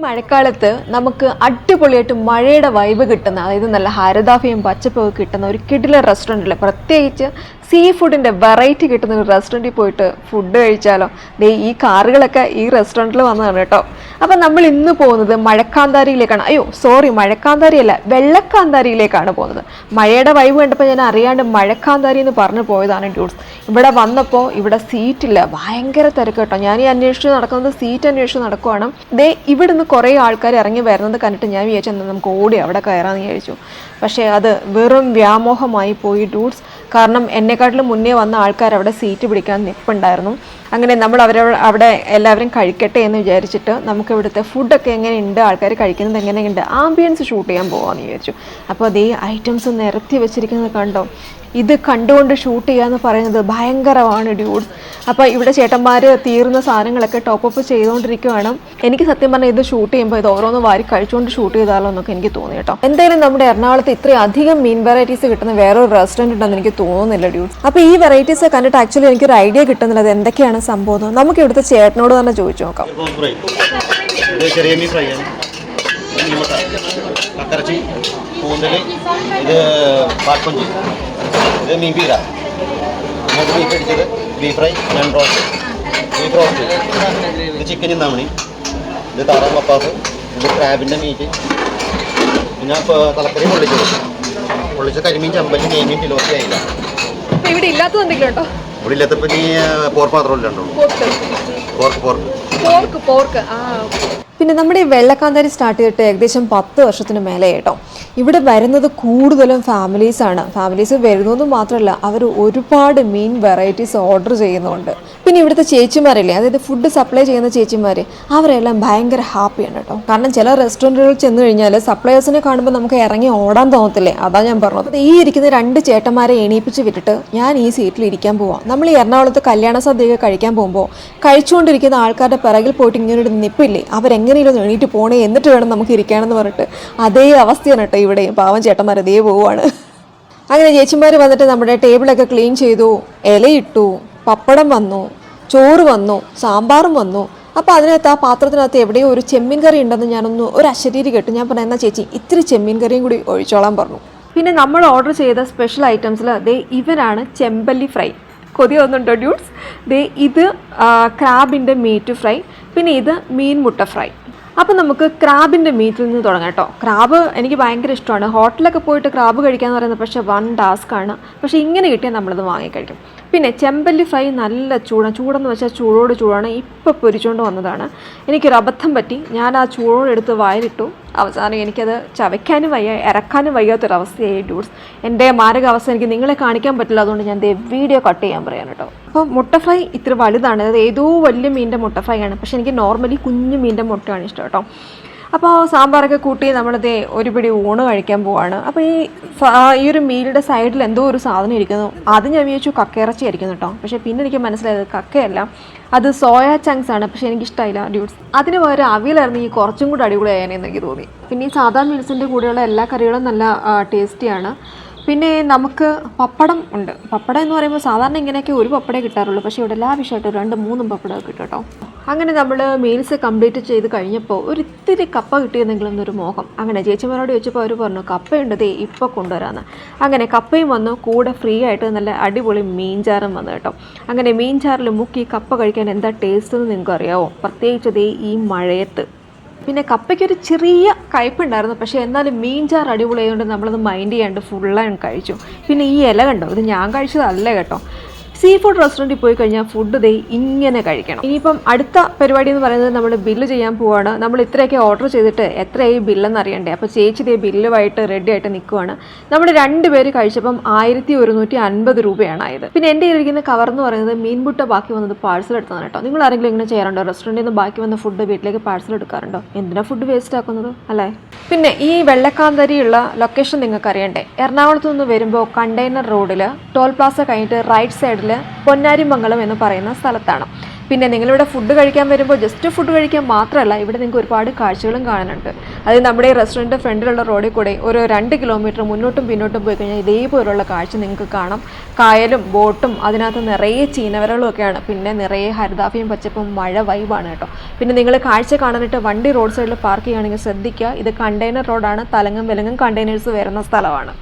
മഴക്കാലത്ത് നമുക്ക് അടിപൊളിയായിട്ട് മഴയുടെ വൈബ് കിട്ടുന്ന അതായത് നല്ല ഹരിതാഭയും പച്ചപ്പൊക്കെ കിട്ടുന്ന ഒരു കിടില റെസ്റ്റോറന്റിൽ പ്രത്യേകിച്ച് സീ ഫുഡിന്റെ വെറൈറ്റി കിട്ടുന്ന ഒരു റെസ്റ്റോറന്റിൽ പോയിട്ട് ഫുഡ് കഴിച്ചാലോ? ദേ ഈ കാറുകളൊക്കെ ഈ റെസ്റ്റോറന്റിൽ വന്നതാണ് കേട്ടോ. അപ്പം നമ്മൾ ഇന്ന് പോകുന്നത് മഴക്കാന്താരിയിലേക്കാണ്. അയ്യോ സോറി മഴക്കാന്താരിയല്ല വെള്ളക്കാന്താരിയിലേക്കാണ് പോകുന്നത്. മഴയുടെ വൈബ് കണ്ടപ്പോൾ ഞാൻ അറിയാണ്ട് മഴക്കാന്താരി എന്ന് പറഞ്ഞു പോയതാണ് ഡ്യൂട്സ് ഇവിടെ വന്നപ്പോൾ ഇവിടെ സീറ്റില്ല ഭയങ്കര തിരക്ക് കേട്ടോ. ഞാൻ ഈ അന്വേഷിച്ച് നടക്കുന്നത് സീറ്റ് അന്വേഷിച്ച് നടക്കുവാണ്. ദേ ഇവിടെ നിന്ന് കുറേ ആൾക്കാർ ഇറങ്ങി വരുന്നത് കണ്ടിട്ട് ഞാൻ വിചാരിച്ചു "എന്നാ നമുക്ക് ഓടി അവിടെ കയറാമെന്ന് വിചാരിച്ചു. പക്ഷേ അത് വെറും വ്യാമോഹമായി പോയി ഡ്യൂസ് കാരണം എന്നെക്കാട്ടിലും മുന്നേ വന്ന ആൾക്കാർ അവിടെ സീറ്റ് പിടിക്കാൻ നിൽപ്പുണ്ടായിരുന്നു അങ്ങനെ നമ്മൾ അവരെ അവിടെ എല്ലാവരും കഴിക്കട്ടെ എന്ന് വിചാരിച്ചിട്ട് നമുക്ക് ഇവിടുത്തെ ഫുഡൊക്കെ എങ്ങനെയുണ്ട്? ആൾക്കാർ കഴിക്കുന്നത് എങ്ങനെയുണ്ട്? ആംബിയൻസ് ഷൂട്ട് ചെയ്യാൻ പോകാമെന്ന് വിചാരിച്ചു. അപ്പോൾ അതേ ഐറ്റംസ് നിരത്തി വെച്ചിരിക്കുന്നത് കണ്ടോ? ഇത് കണ്ടുകൊണ്ട് ഷൂട്ട് ചെയ്യാന്ന് പറയുന്നത് ഭയങ്കരമാണ് ഡ്യൂഡ്സ് അപ്പോൾ ഇവിടെ ചേട്ടന്മാർ തീർന്ന സാധനങ്ങളൊക്കെ ടോപ്പ് അപ്പ് ചെയ്തുകൊണ്ടിരിക്കുകയാണ് എനിക്ക് സത്യം പറഞ്ഞാൽ ഇത് ഷൂട്ട് ചെയ്യുമ്പോൾ ഇത് ഓരോന്ന് വാരി കഴിച്ചുകൊണ്ട് ഷൂട്ട് ചെയ്താലോ എന്നൊക്കെ എനിക്ക് തോന്നി കേട്ടോ. എന്തായാലും നമ്മുടെ എറണാകുളത്ത് ഇത്രയും അധികം മീൻ വെറൈറ്റീസ് കിട്ടുന്ന വേറൊരു റെസ്റ്റോറന്റ് ഉണ്ടെന്ന് എനിക്ക് തോന്നുന്നില്ല ഡ്യൂഡ് അപ്പോൾ ഈ വെറൈറ്റീസ് കണ്ടിട്ട് ആക്ച്വലി എനിക്കൊരു ഐഡിയ കിട്ടുന്നില്ല അത് എന്തൊക്കെയാണ് സംഭവം നമുക്ക് ഇവിടുത്തെ ചേട്ടനോട് തന്നെ ചോദിച്ചു നോക്കാം. ചെറിയ മീൻ ഫ്രൈ ആണ്. ഇത് മീൻ മുട്ട കക്കറച്ചി കൂന്തൽ ഇത് പാൽക്കൊഞ്ചി ഇത് മീൻ പീര. ഇത് ബീഫ് അടിച്ചത് beef fry roast beef roast ഇത് ചിക്കൻ ചിന്താമണി ഇത് താറാം പപ്പാസ് ഇത് ക്രാബിന്റെ മീറ്റ് പിന്നെ തലക്കറി പൊള്ളിച്ചത്. പൊള്ളിച്ച കരിമീൻ ചമ്പലും നെയ്മീൻ ആയില്ല. ഇവിടെ ഇല്ലാത്തത് എന്തെങ്കിലും ഉണ്ടോ ഇവിടെ ഇല്ലാത്തപ്പോൾ നീ പോർക്ക് മാത്രമല്ലേ ഉണ്ടോ പോർക്ക്. Pork pork. പോർക്ക് ആ പിന്നെ നമ്മുടെ ഈ വെള്ളക്കാന്താരി സ്റ്റാർട്ട് ചെയ്തിട്ട് ഏകദേശം പത്ത് വർഷത്തിന് മേലെ കേട്ടോ. ഇവിടെ വരുന്നത് കൂടുതലും ഫാമിലീസാണ് ഫാമിലീസ് വരുന്നത് മാത്രമല്ല അവർ ഒരുപാട് മീൻ വെറൈറ്റീസ് ഓർഡർ ചെയ്യുന്നുണ്ട്. പിന്നെ ഇവിടുത്തെ ചേച്ചിമാരില്ലേ അതായത് ഫുഡ് സപ്ലൈ ചെയ്യുന്ന ചേച്ചിമാർ അവരെല്ലാം ഭയങ്കര ഹാപ്പിയാണ് കേട്ടോ. കാരണം ചില റെസ്റ്റോറന്റുകളിൽ ചെന്ന് കഴിഞ്ഞാൽ സപ്ലൈയേഴ്സിനെ കാണുമ്പോൾ നമുക്ക് ഇറങ്ങി ഓടാൻ തോന്നത്തില്ലേ? അതാ ഞാൻ പറഞ്ഞത്. ഈ ഇരിക്കുന്ന രണ്ട് ചേട്ടന്മാരെ എണീപ്പിച്ച് വിട്ടിട്ട് ഞാൻ ഈ സീറ്റിൽ ഇരിക്കാൻ പോവാം. നമ്മൾ ഈ എറണാകുളത്ത് കല്യാണ സദ്യയൊക്കെ കഴിക്കാൻ പോകുമ്പോൾ കഴിച്ചുകൊണ്ടിരിക്കുന്ന ആൾക്കാരുടെ പിറകിൽ പോയിട്ട് ഇങ്ങനെ ഒരു നിപ്പില്ലേ? അവരെങ്ങനെയും ഒന്ന് എണീറ്റ് പോണേ? എന്നിട്ട് വേണം നമുക്ക് ഇരിക്കാനെന്ന് പറഞ്ഞിട്ട്. അതേ അവസ്ഥയാണ് കേട്ടോ ഇവിടെയും. പാവം ചേട്ടന്മാർ അതേ പോവാണ് അങ്ങനെ ചേച്ചിമാർ വന്നിട്ട് നമ്മുടെ ടേബിളൊക്കെ ക്ലീൻ ചെയ്തു. ഇലയിട്ടു പപ്പടം വന്നു ചോറ് വന്നു സാമ്പാറും വന്നു. അപ്പോൾ അതിനകത്ത് ആ പാത്രത്തിനകത്ത് എവിടെയോ ഒരു ചെമ്മീൻ കറി ഉണ്ടെന്ന് ഞാനൊന്ന് ഒരു അശരീരി കേട്ടു. ഞാൻ പറഞ്ഞു എന്നാ ചേച്ചി ഇത്തിരി ചെമ്മീൻ കറിയും കൂടി ഒഴിച്ചോളാൻ പറഞ്ഞു. പിന്നെ നമ്മൾ ഓർഡർ ചെയ്ത സ്പെഷ്യൽ ഐറ്റംസിൽ അതേ ഇവനാണ് ചെമ്പല്ലി ഫ്രൈ. കൊതി വന്നുണ്ടോ ഡ്യൂട്ട്സ് ദേ ഇത് ക്രാബിന്റെ മീറ്റ് ഫ്രൈ പിന്നെ ഇത് മീൻ മുട്ട ഫ്രൈ അപ്പോൾ നമുക്ക് ക്രാബിന്റെ മീറ്റിൽ നിന്ന് തുടങ്ങാം കേട്ടോ. ക്രാബ് എനിക്ക് ഭയങ്കര ഇഷ്ടമാണ്. ഹോട്ടലൊക്കെ പോയിട്ട് ക്രാബ് കഴിക്കാന്ന് പറയുന്നത് പക്ഷേ വൺ ടാസ്ക് ആണ്. പക്ഷേ ഇങ്ങനെ കിട്ടിയാൽ നമ്മളത് വാങ്ങിക്കഴിക്കും പിന്നെ ചെമ്പല്ലി ഫ്രൈ നല്ല ചൂടാണ്. ചൂടെന്ന് വെച്ചാൽ ചൂടോട് ചൂടാണ്. ഇപ്പോൾ പൊരിച്ചുകൊണ്ട് വന്നതാണ്. എനിക്കൊരു അബദ്ധം പറ്റി. ഞാൻ ആ ചൂടോടെടുത്ത് വായിലിട്ടു. അവസാനം എനിക്കത് ചവയ്ക്കാനും വയ്യ ഇറക്കാനും വയ്യാത്തൊരവസ്ഥയായി ഡ്യൂട്ട്സ് എന്റെ മാരകാവസ്ഥ എനിക്ക് നിങ്ങളെ കാണിക്കാൻ പറ്റില്ല അതുകൊണ്ട് ഞാൻ ദേ വീഡിയോ കട്ട് ചെയ്യാൻ പറയാൻ കേട്ടോ അപ്പോൾ മുട്ട ഫ്രൈ ഇത്ര വലുതാണ്. അതായത് ഏതോ വലിയ മീന്റെ മുട്ട ഫ്രൈ ആണ്. പക്ഷേ എനിക്ക് നോർമലി കുഞ്ഞു മീന്റെ മുട്ടയാണ് ഇഷ്ടം കേട്ടോ അപ്പോൾ സാമ്പാറൊക്കെ കൂട്ടി നമ്മളിത് ഒരു പിടി ഊണ് കഴിക്കാൻ പോവാണ്. അപ്പോൾ ഈ ഈ ഒരു മീലിന്റെ സൈഡിൽ എന്തോ ഒരു സാധനം ഇരിക്കുന്നു. അത് ഞാൻ വിചാരിച്ചു കക്കയിറച്ചി ആയിരിക്കുന്നു കേട്ടോ പക്ഷേ പിന്നെ എനിക്ക് മനസ്സിലായത് കക്കയല്ല. അത് സോയ ചങ്ക്സ് ആണ്. പക്ഷേ എനിക്കിഷ്ടമായില്ല ഡ്യൂട്ട്സ് അതിന് പകരം അവിയലായിരുന്നു ഈ കുറച്ചും കൂടി അടിപൊളിയായെന്ന് എനിക്ക് തോന്നി. പിന്നെ ഈ സാധാ മീൽസിന്റെ കൂടെയുള്ള എല്ലാ കറികളും നല്ല ടേസ്റ്റിയാണ് പിന്നെ നമുക്ക് പപ്പടം ഉണ്ട്. പപ്പടം എന്ന് പറയുമ്പോൾ സാധാരണ ഇങ്ങനെയൊക്കെ ഒരു പപ്പടേ കിട്ടാറുള്ളൂ. പക്ഷേ ഇവിടെ ലാവിഷായിട്ട് രണ്ട് മൂന്നും പപ്പടമൊക്കെ കിട്ടും കേട്ടോ അങ്ങനെ നമ്മൾ മീൽസ് കംപ്ലീറ്റ് ചെയ്ത് കഴിഞ്ഞപ്പോൾ ഒരു ഇത്തിരി കപ്പ കിട്ടിയെന്നെങ്കിലും എന്നൊരു മോഹം. അങ്ങനെ ചേച്ചിമാരോട് ചോദിച്ചപ്പോൾ അവർ പറഞ്ഞു കപ്പയുണ്ട് ദേ കൊണ്ടുവരാമെന്ന് അങ്ങനെ കപ്പയും വന്നു കൂടെ ഫ്രീ ആയിട്ട് നല്ല അടിപൊളി മീൻചാറും വന്നു കേട്ടോ. അങ്ങനെ മീൻചാറിൽ മുക്കി കപ്പ കഴിക്കാൻ എന്താ ടേസ്റ്റ് എന്ന് നിങ്ങൾക്ക് അറിയാമോ പ്രത്യേകിച്ച് ദേ ഈ മഴയത്ത്. പിന്നെ കപ്പയ്ക്കൊരു ചെറിയ കയ്പുണ്ടായിരുന്നു പക്ഷേ എന്നാലും മീൻചാർ അടിപൊളിയായതുകൊണ്ട് നമ്മളത് മൈൻഡ് ചെയ്യാണ്ട് ഫുള്ളായി കഴിച്ചു. പിന്നെ ഈ ഇല കണ്ടോ? ഇത് ഞാൻ കഴിച്ചതല്ല കേട്ടോ. സീ ഫുഡ് റെസ്റ്റോറന്റിൽ പോയി കഴിഞ്ഞാൽ ഫുഡ് ദേ ഇങ്ങനെ കഴിക്കണം. ഇനിയിപ്പം അടുത്ത പരിപാടി എന്ന് പറയുന്നത് നമ്മൾ ബില്ല് ചെയ്യാൻ പോവാണ്. നമ്മൾ ഇത്രയൊക്കെ ഓർഡർ ചെയ്തിട്ട് എത്രയായി ബില്ലെന്ന് അറിയണ്ടേ അപ്പോൾ ചേച്ചി ദേ ബില്ലുമായിട്ട് റെഡി ആയിട്ട് നിൽക്കുവാണ് നമ്മൾ രണ്ട് പേര് കഴിച്ചപ്പം ആയിരത്തി ഒരുന്നൂറ്റി അൻപത് രൂപയാണ് ആയത്. പിന്നെ എന്റെ ഇരിക്കുന്ന കവർ എന്ന് പറയുന്നത് മീൻമുട്ട ബാക്കി വന്നത് പാഴ്സൽ എടുത്തതാണ് കേട്ടോ. നിങ്ങൾ ആരെങ്കിലും ഇങ്ങനെ ചെയ്യാറുണ്ടോ? റെസ്റ്റോറന്റിൽ നിന്ന് ബാക്കി വന്ന ഫുഡ് വീട്ടിലേക്ക് പാഴ്സൽ എടുക്കാറുണ്ടോ? എന്തിനാ ഫുഡ് വേസ്റ്റ് ആക്കുന്നത്? അല്ലേ? പിന്നെ ഈ വെള്ളക്കാന്തരിയുള്ള ലൊക്കേഷൻ നിങ്ങൾക്ക് അറിയണ്ടേ എറണാകുളത്ത് നിന്ന് വരുമ്പോൾ കണ്ടെയ്നർ റോഡിൽ ടോൾ പ്ലാസ കഴിഞ്ഞിട്ട് റൈറ്റ് സൈഡിൽ പൊന്നാരിമംഗലം എന്ന് പറയുന്ന സ്ഥലത്താണ്. പിന്നെ നിങ്ങളിവിടെ ഫുഡ് കഴിക്കാൻ വരുമ്പോൾ ജസ്റ്റ് ഫുഡ് കഴിക്കാൻ മാത്രമല്ല ഇവിടെ നിങ്ങൾക്ക് ഒരുപാട് കാഴ്ചകളും കാണാനുണ്ട്. അത് നമ്മുടെ ഈ റെസ്റ്റോറന്റ് ഫ്രണ്ടിലുള്ള റോഡിൽ കൂടെ ഒരു രണ്ട് കിലോമീറ്റർ മുന്നോട്ടും പിന്നോട്ടും പോയി കഴിഞ്ഞാൽ ഇതേപോലുള്ള കാഴ്ച നിങ്ങൾക്ക് കാണാം. കായലും ബോട്ടും അതിനകത്ത് നിറയെ ചീനവരകളും ഒക്കെയാണ്. പിന്നെ നിറയെ ഹരിതാഫിയും പച്ചപ്പും മഴ വൈബാണ് കേട്ടോ. പിന്നെ നിങ്ങൾ കാഴ്ച കാണാനായിട്ട് വണ്ടി റോഡ് സൈഡിൽ പാർക്ക് ചെയ്യുകയാണെങ്കിൽ ശ്രദ്ധിക്കുക. ഇത് കണ്ടെയ്നർ റോഡാണ് തലങ്ങും വിലങ്ങും കണ്ടെയ്നേഴ്സ് വരുന്ന സ്ഥലമാണ്.